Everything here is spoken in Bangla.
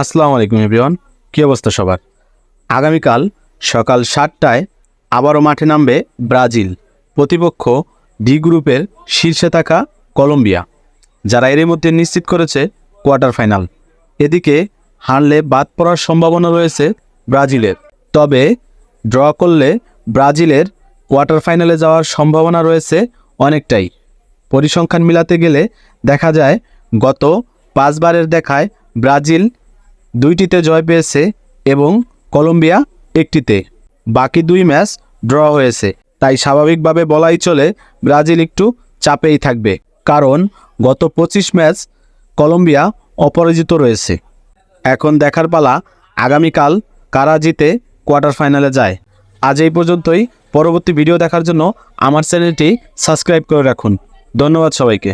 আসসালামু আলাইকুম, এভরিওয়ান। কী অবস্থা সবার? আগামীকাল সকাল সাতটায় আবারও মাঠে নামবে ব্রাজিল, প্রতিপক্ষ ডি গ্রুপের শীর্ষে থাকা কলম্বিয়া, যারা এরই মধ্যে নিশ্চিত করেছে কোয়ার্টার ফাইনাল। এদিকে হারলে বাদ পড়ার সম্ভাবনা রয়েছে ব্রাজিলের। তবে ড্র করলে ব্রাজিলের কোয়ার্টার ফাইনালে যাওয়ার সম্ভাবনা রয়েছে অনেকটাই। পরিসংখ্যান মিলাতে গেলে দেখা যায়, গত পাঁচবারের দেখায় ব্রাজিল দুইটিতে জয় পেয়েছে এবং কলম্বিয়া একটিতে। বাকি দুই ম্যাচ ড্র হয়েছে। তাই স্বাভাবিকভাবে বলাই চলে ব্রাজিল একটু চাপেই থাকবে। কারণ গত পঁচিশ ম্যাচ কলম্বিয়া অপরাজিত রয়েছে। এখন দেখার পালা আগামীকাল কারা জিতে কোয়ার্টার ফাইনালে যায়। আজ এই পর্যন্তই। পরবর্তী ভিডিও দেখার জন্য আমার চ্যানেলটি সাবস্ক্রাইব করে রাখুন। ধন্যবাদ সবাইকে.